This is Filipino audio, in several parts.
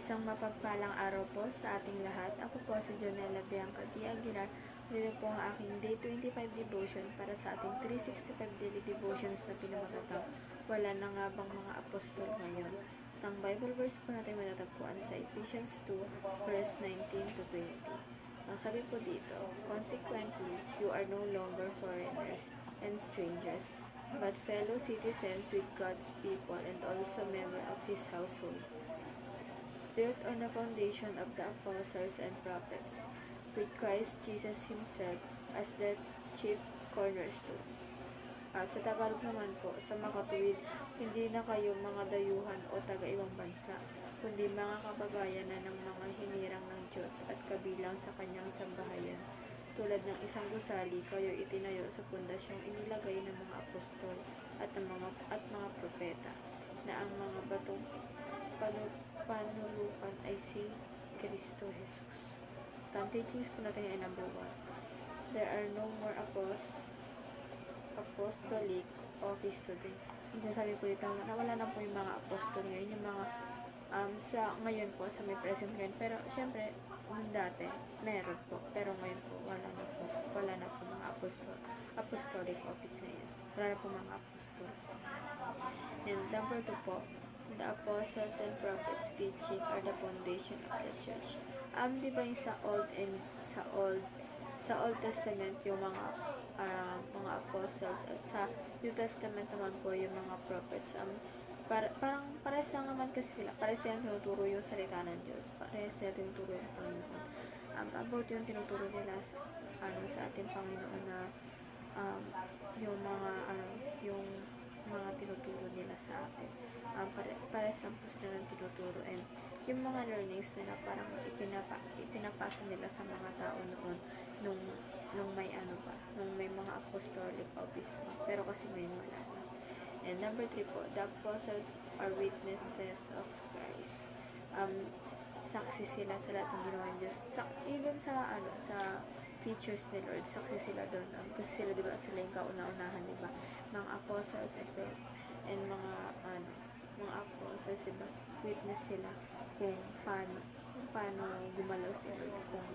Isang mapagpalang araw po sa ating lahat. Ako po si Jonella Bianca D. Aguilar. Dito po ang aking Day 25 devotion para sa ating 365 daily devotions na pinamagatang Wala na nga bang mga apostol ngayon. Ang Bible verse po natin matatagpuan sa Ephesians 2 verse 19 to 20. Ang sabi po dito, Consequently, you are no longer foreigners and strangers, but fellow citizens with God's people and also member of His household built on the foundation of the apostles and prophets, with Christ Jesus Himself as the chief cornerstone. At sa Tagalog naman po, sa makatuwid, hindi na kayo mga dayuhan o taga-ibang bansa, kundi mga kababayan na ng mga hinirang ng Diyos at kabilang sa kanyang sambahayan. Tulad ng isang gusali, kayo itinayo sa pundasyong inilagay ng mga apostol at ng mga at mga propeta, na ang mga batong panu- panulukan ay si Kristo Jesus. Ang teachings po natin ay number one. There are no more apostles apostolic office today. Yung sabi po dito, nawala na po yung mga apostol ngayon, yung mga um, sa ngayon po, sa may present ngayon. Pero, syempre, yung dati, meron po. Pero ngayon po, wala na po. Wala na po mga apostol, apostolic office ngayon. Wala na po mga apostol. And number two po, the apostles and prophets teaching are the foundation of the church. Um, di ba yung sa Old and sa Old sa Old Testament yung mga ah, mga apostles at sa New Testament naman po yung mga prophets um, par- parang pares lang naman kasi sila pares lang tinuturo yung salita ng Diyos pares lang tinuturo yung Panginoon um, about yung tinuturo nila sa, ano, sa ating Panginoon na um, yung mga ano yung mga tinuturo nila sa atin um, pare, pares lang po sila ng tinuturo and yung mga learnings nila parang ipinapa, ipinapasa nila sa mga tao noon nung nung may ano pa, nung may mga apostolic office pa. Pero kasi ngayon wala na. And number three po, the apostles are witnesses of Christ. Um, saksi sila sa lahat ng ginawa ng Diyos. Sa, even sa, ano, sa features ni Lord, saksi sila doon. Um, kasi sila, di ba, sila yung kauna-unahan, di ba? Mga apostles and, and mga, ano, mga apostles, di ba, witness sila kung paano, kung paano gumalaw si Lord, kung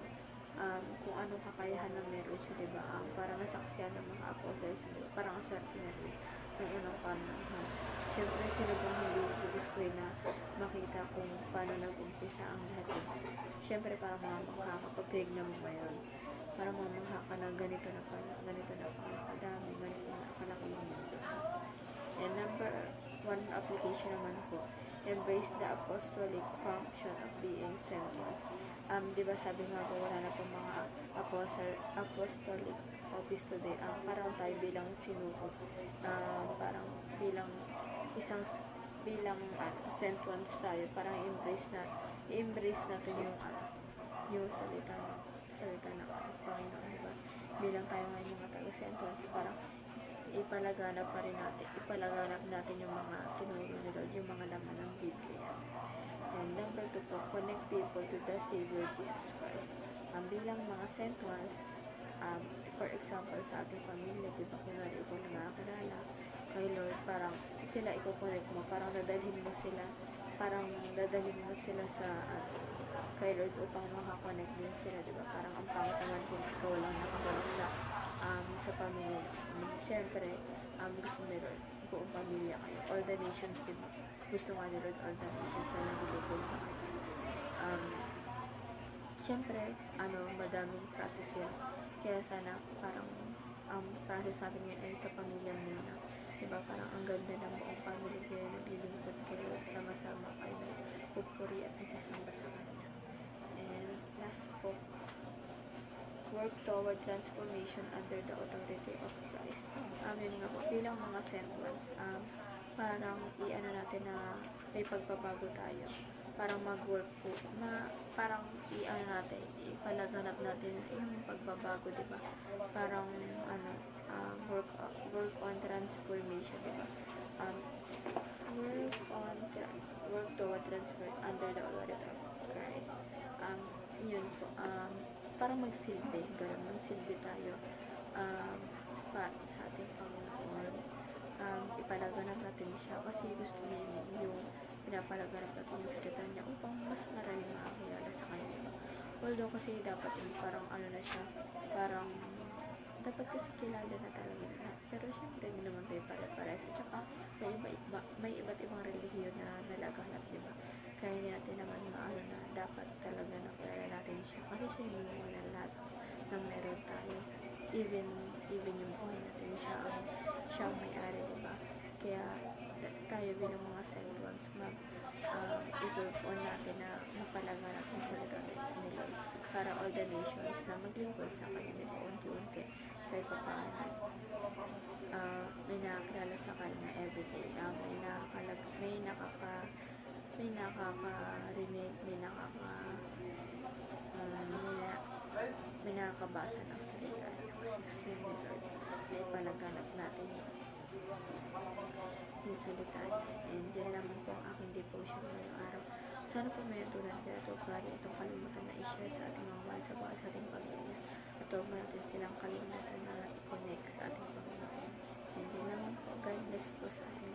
um, kung anong kakayahan na meron siya, di ba? Um, parang nasaksiyan ng mga apostles, diba? parang ang swerte na rin ng unang panahon. Siyempre, sino bang hindi gusto na makita kung paano nag-umpisa ang lahat. Siyempre, ka pag tinignan mo ngayon. Parang mamangha ka na ganito na pala, ganito na pala, kadami, ganito na kalaki yung mundo. And number one application naman po, embrace the apostolic function of being sent ones. Um, di ba sabi nga po, wala na po mga apostle, apostolic office today. Um, parang tayo bilang sinuko, um, parang bilang isang bilang ano, sent ones tayo, parang embrace na i-embrace natin yung ano, yung salita salita ng Panginoon, di ba? Bilang tayo ngayon mga taga-sent ones, parang ipalaganap pa rin natin, ipalaganap natin yung mga tinuro ni Lord, yung mga laman ng Biblia. And number two po, connect people to the Savior Jesus Christ. Ang bilang mga sent ones, um, for example, sa ating pamilya, di ba, kung ikaw na nakakilala kay Lord, parang sila iko-connect mo, parang dadalhin mo sila, parang dadalhin mo sila sa uh, kay Lord upang makakonect din sila, di ba? Parang ang pangit naman kung ikaw lang nakakonect sa um, sa pamilya. Um, Siyempre, um, gusto ni Lord, buong pamilya kayo. All the nations, di ba? Gusto nga ni Lord, all the nations na nagulugol sa kanya. Um, Siyempre, ano, madaming process yun. Kaya sana parang ang process natin ngayon ay sa pamilya muna. Diba? Parang ang ganda ng buong family kayo, naglilingkod kayo sama-sama kayo nagpupuri at nagsasamba sa kanya. Po, work toward transformation under the authority of Christ. Um, yun nga po, bilang mga sent ones, um, parang i-ano natin na may pagbabago tayo. Parang mag-work po, ma, parang i-ano natin, ipalaganap natin yung pagbabago, di ba? Parang, ano, um, work, work on transformation, di ba? Um, work on, work toward transfer under the authority of Christ. Um, yun po, um, parang magsilbi, ganun, magsilbi tayo um, pa, sa ating Panginoon. Um, ipalaganap natin siya kasi gusto niya yun, yung pinapalaganap natin yung salita niya upang mas maraming makakilala sa kanya. Although kasi dapat yung parang ano na siya, parang dapat kasi kilala na talaga na. Pero syempre hindi naman tayo pare-pares. At saka may, iba, iba, may iba't ibang relihiyon na nalaganap, di ba? Kaya hindi natin naman maano na dapat talaga nakilala natin siya. Kasi siya yung na lahat ng meron tayo. Even, even yung buhay natin, siya ang, siya ang may-ari, di ba? Kaya ta- tayo bilang mga sent ones, mag, uh, i-on natin na mapalaganap yung salita ni ni Lord para all the nations na maglingkod sa kanya nito unti-unti kahit pa may nakakarinig, may nakaka ah, um, may, may nakakabasa ng salita kasi gusto ni Lord na ipanaganap natin. Yung salita. And yan lamang po ang aking devotion ngayong araw. Sana po may tulad kaya ito. Pari itong kalimutan na i-share sa ating mga mahal sa bawat sa ating pamilya. At huwag natin silang kalimutan na i-connect sa ating Panginoon and yan lamang po. God bless po sa ating